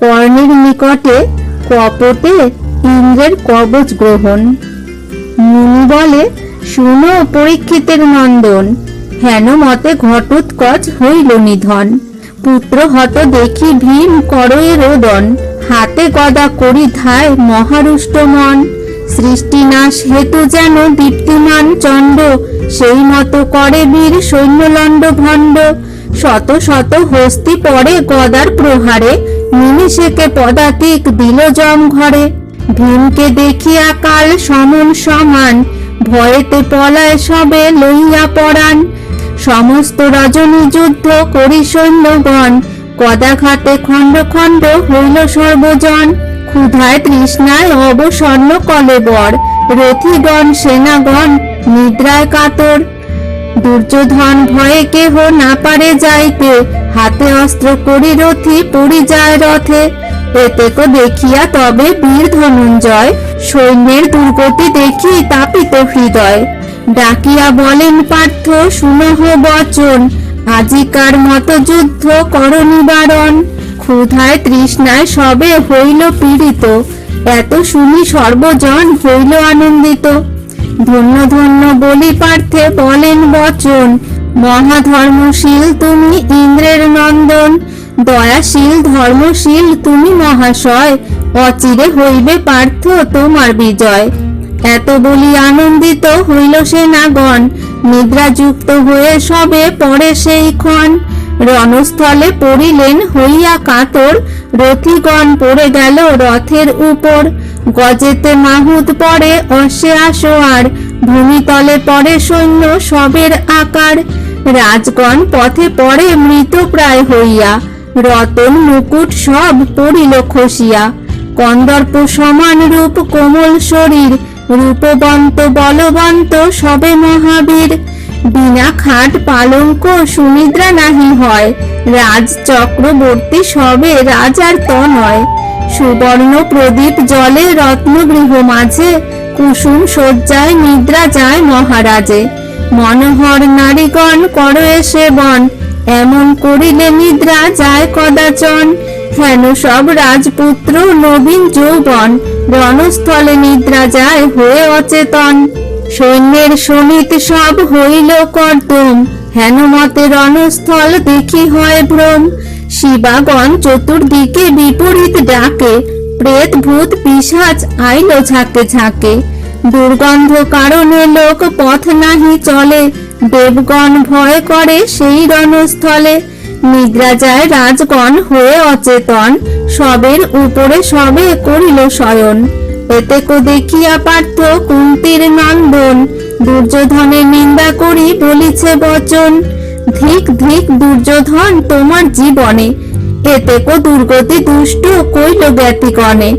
কর্ণের নিকটে কপটে ইন্দ্রের কবচ গ্রহণ। মুনি বলে, শুনো পরীক্ষিতের নন্দন, হেন মতে ঘটোৎকচ হইল নিধন। পুত্র হত দেখি ভীম করয়ে রোদন, হাতে গদা করি ধায় মহারুষ্ট মন। সৃষ্টিনাশ হেতু যেন দীপ্তিমান চণ্ড, সেই মতো করে বীর সৈন্যলণ্ড ভণ্ড। শত শত হস্তি পড়ে গদার প্রহারে নিমিষেকে পদাতিক দিল জম ঘরে। ভীমকে দেখিয়া কাল সমন সমান, ভয়েতে পলায় সবে লইয়া পড়ান সমস্ত রজনী যুদ্ধ করি সৈন্যগণ, কদাঘাতে খণ্ড খণ্ড হইল সর্বজন। ক্ষুধায় তৃষ্ণায় অবসন্ন কলেবর রথিগণ, সেনাগণ, নিদ্রায় কাতর। দুর্যোধন ভয়ে কেহ না পারে যাইতে হাতে অস্ত্র করি রথি, পড়ি যায় রথে। এতেক দেখিয়া তবে বীর ধনঞ্জয়, সৈন্যের দুর্গতি দেখি তাপিত হৃদয়। ডাকিয়া বলেন, পার্থ শুনহ বচন, আজিকার মতো যুদ্ধ কর নিবারণ। ক্ষুধায় তৃষ্ণায় সবে হইল পীড়িত, এত শুনি সর্বজন হইল আনন্দিত। ধন্য ধন্য বলি, পার্থে, বলেন বচন মহাধর্মশীল তুমি ইন্দ্রের নন্দন, দয়াশীল ধর্মশীল তুমি মহাশয়, অচিরে হইবে পার্থ তোমার বিজয়। এত বলি আনন্দিত হইল সেনাগণ, নিদ্রাযুক্ত হয়ে সবে পরে সেই ক্ষণ রণস্থলে পড়িলেন হইয়া কাতর, রথিগণ পড়ে গেল রথের উপর। গজেতে মাহুত পড়ে অশ্বে আসোয়ার ভূমিতলে পড়ে সৈন্য সবের আকার। রাজগণ পথে পড়ে মৃত প্রায় হইয়া, রতন, মুকুট সব পড়িল খসিয়া। কন্দর্প সমান রূপ কোমল শরীর, রূপবন্ত বলবন্ত সবে মহাবীর। বিনা খাট পালঙ্ক সুনিদ্রা নাহি হয় রাজ চক্রবর্তী সবে রাজার ত নয় সুবর্ণ প্রদীপ জলে রত্নগৃহ মাঝে কুসুম শয্যায়, নিদ্রা যায় মহারাজে। মনোহর নারীগণ কর এসে বন এমন করিলে নিদ্রা যায় কদাচন। হেন সব রাজপুত্র নবীন যৌবন। রণস্থলে নিদ্রা যায় হয়ে অচেতন। সৈন্যের সমিত সব হইল কর্দম। হেন মতে রণস্থল দেখি হয় ভ্রম। শিবাগণ চতুর্দিকে বিপরীত ডাকে। প্রেত, ভূত পিসাচ আইলো ঝাঁকে ঝাঁকে। দুর্গন্ধ কারণে লোক পথ নাহি চলে। দেবগণ ভয় করে সেই রণস্থলে। নিদ্রা যায় রাজগণ হয়ে অচেতন। সবের উপরে সবে করিল শয়ন। এতেকো দেখিয়া পার্থ কুন্তির নন্দন। দুর্যোধনের নিন্দা করি বলিছে বচন। ধিক ধিক, দুর্যোধন তোমার জীবনে। এতেকো দুর্গতি দুষ্ট কইল জ্ঞাতিগণে।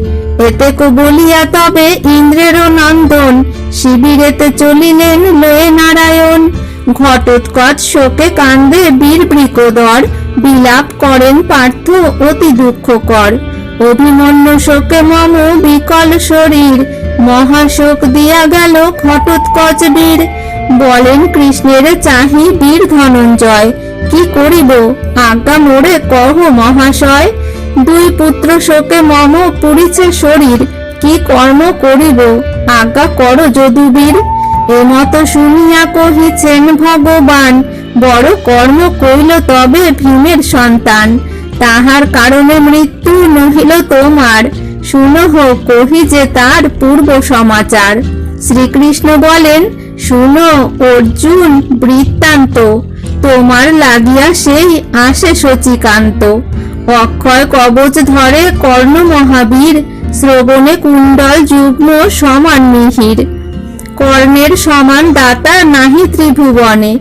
এতেকো বলিয়া তবে ইন্দ্রেরও নন্দন। শিবিরেতে চলিলেন লয়ে নারায়ণ। ঘটোৎকচ শোকে কান্দে বীর বৃকদর। বিলাপ করেন পার্থ অতি দুঃখকর। অভিমন্যু শোকে মম বিকল শরীর। মহাশোক দিয়া গেল ঘটোৎকচ বীর। বলেন কৃষ্ণের চাহি বীর ধনঞ্জয়। কি করিব? আজ্ঞা মোড়ে কহ মহাশয়, দুই পুত্র শোকে মম পুরিছে শরীর, কি কর্ম করিব? আজ্ঞা কর যদুবীর, এমত শুনিয়া কহিছেন ভগবান, বড় কর্ম কইল তবে ভীমের সন্তান, তাহার কারণে মৃত্যু নহিল তোমার শুনহ কহি যে তার পূর্ব সমাচার। শ্রীকৃষ্ণ বলেন, শুনো অর্জুন বৃত্তান্ত তোমার লাগিয়া সেই আসে শচিকান্ত। অক্ষয় কবচ ধরে কর্ণ মহাবীর শ্রবণে কুণ্ডল যুগ্ম সমান মিহির। কর্ণের সমান দাতা নাহি ত্রিভুবনে,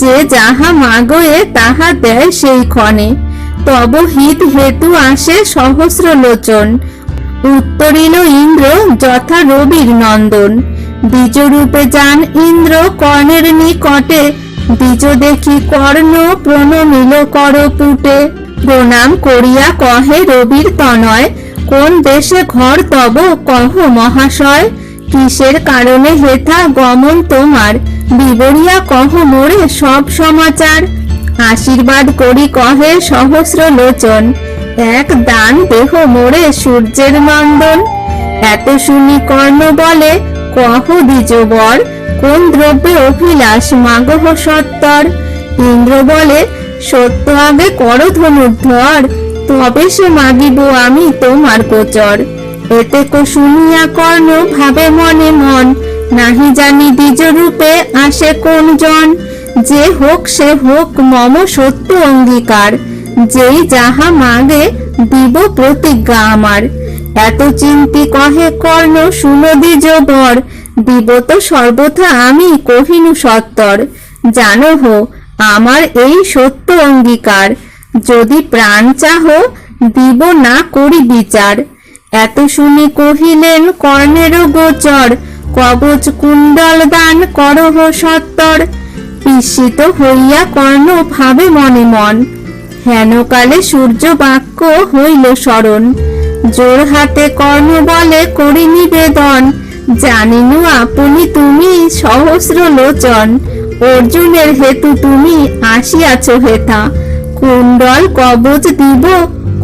যে যাহা মাগয়ে তাহা দেয় সেই ক্ষণে। তব হিত হেতু আসে সহস্র লোচন উত্তরিল ইন্দ্র যথা রবির নন্দন। দ্বিজরূপে যান ইন্দ্র কর্ণের নিকটে দ্বিজ দেখি কর্ণ প্রণমিল কর পুটে? প্রণাম করিয়া কহে রবির তনয়, কোন দেশে ঘর তব কহ মহাশয়? কিসের কারণে হেথা গমন তোমার? বিবরিয়া কহ মোরে সব সমাচার। আশীর্বাদ করি কহে সহস্র লোচন, এক দান দেহ মোরে সূর্যের নন্দন এত শুনি কর্ণ বলে, কহ দ্বিজ বর কোন দ্রব্যে অভিলাষ? মাগহ সত্তর। ইন্দ্র বলে, সত্য আগে করো ধনুর্ধর, তবে সে মাগিব আমি তোমার গোচর। এতে কো শুনিয়া কর্ণ ভাবে মনে মন, নাহি জানি দ্বিজ রূপে আসে কোন জন যে হোক সে হোক, মম সত্য অঙ্গীকার। যেই যাহা মাগে, দিব প্রতিজ্ঞা আমার। এত চিন্তি কহে কর্ণ, শুনো দ্বিজ বর দিব তো সর্বথা আমি কহিনু সত্তর। জানো হো, আমার এই সত্য অঙ্গীকার। যদি প্রাণ চাহ, দিব না করি বিচার। এত শুনি কহিলেন কর্ণেরও গোচর, কবচ কুণ্ডল দান করহ সত্তর। বিস্মিত হইয়া কর্ণ ভাবে মনে মন। হেনকালে সূর্য বাক্য হইল স্মরণ। জোর হাতে কর্ণ বলে করি নিবেদন জানিনু আপনি তুমি সহস্র লোচন অর্জুনের হেতু তুমি আসিয়াছ হেথা। কুণ্ডল কবচ দিব,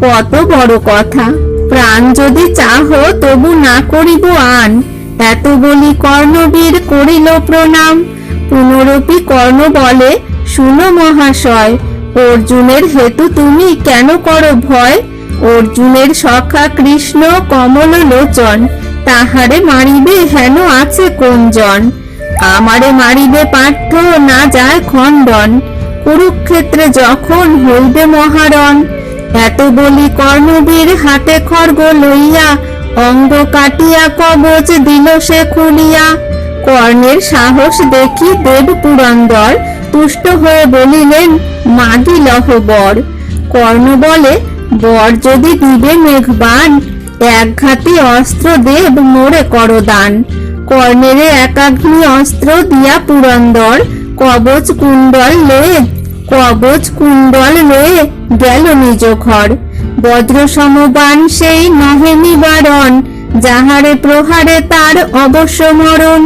কত বড় কথা। প্রাণ যদি চাহ, তবু না করিব আন। এত বলি কর্ণবীর করিল প্রণাম। পুনরপি কর্ণ বলে, শুনো মহাশয়, অর্জুনের হেতু তুমি কেন করো ভয়? অর্জুনের সখা কৃষ্ণ কমল লোচন তাহারে মারিবে হেন আছে কোনজন আমারে মারিবে পার্থ না যায় খণ্ডন। কুরুক্ষেত্রে যখন হইবে মহারণ, এত বলি কর্ণবীর হাতে খড়গ লইয়া, অঙ্গ কাটিয়া কবচ দিল সে খুলিয়া। কর্ণের সাহস দেখি দেব পুরন্দর, তুষ্ট হয়ে বলিলেন, মাগি লহ বর কর্ণ বলে, বর যদি দিবে মেঘবান এক ঘাতি অস্ত্র দেব মোরে করদান। কর্ণের একাগ্নি অস্ত্র দিয়া পুরন্দর। কবচ কুণ্ডল লয়ে কবচ কুণ্ডল লয়ে গেল নিজ ঘর। বজ্র সমবান সেই নহে নিবারণ, যাহারে প্রহারে তার অবশ্য মরণ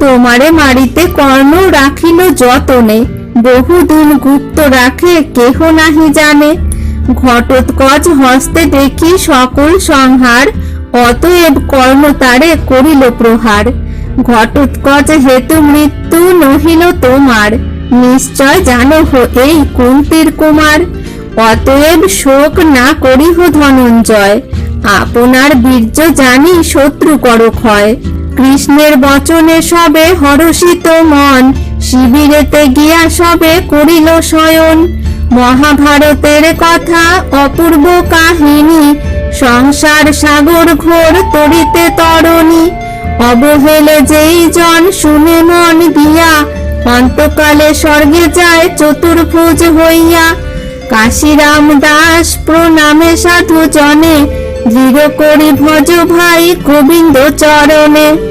তোমারে মারিতে কর্ণ রাখিল যতনে বহুদিন গুপ্ত রাখে কেহ নাহি জানে। ঘটোৎকচ হস্তে দেখি সকল সংহার, অতএব কর্ণ তারে করিল প্রহার। ঘটোৎকচ হেতু মৃত্যু নহিল তোমার, নিশ্চয় জানো এই কুন্তির কুমার। অতএব শোক না করিহ ধনঞ্জয়, আপনার বীর্য জানি শত্রু কর ক্ষয় কৃষ্ণের বচনে সবে হরষিত মন, শিবিরেতে গিয়া সবে করিল শয়ন। মহাভারতের কথা, অপূর্ব কাহিনী, সংসার সাগর ঘোর তরিতে তরণী। অবহেলে যেই জন শুনে মন দিয়া, অন্তকালে স্বর্গে যায় চতুর্ভুজ হইয়া। কাশিরাম দাস প্রণামে সাধু জনে, দৃঢ় করি ভজ ভাই গোবিন্দ চরণে।